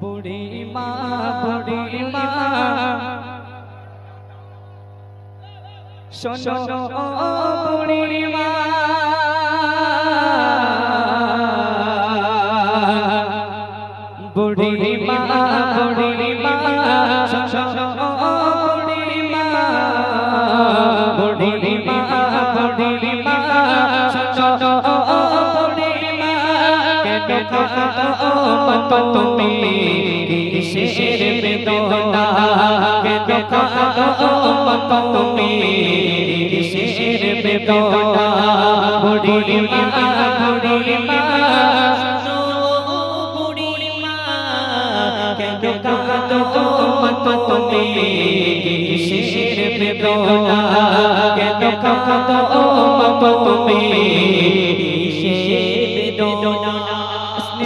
বুড়ি মা বুড়ি মা শোনো বুড়ি মা বুড়ি মা তুমি কিসের বেদনা তুমি কিসের বেদনা বুড়ি মা বুড়ি মা বুড়ি মা কেন কাঁদো তুমি কিসের বেদনা কেন কাঁদো তুমি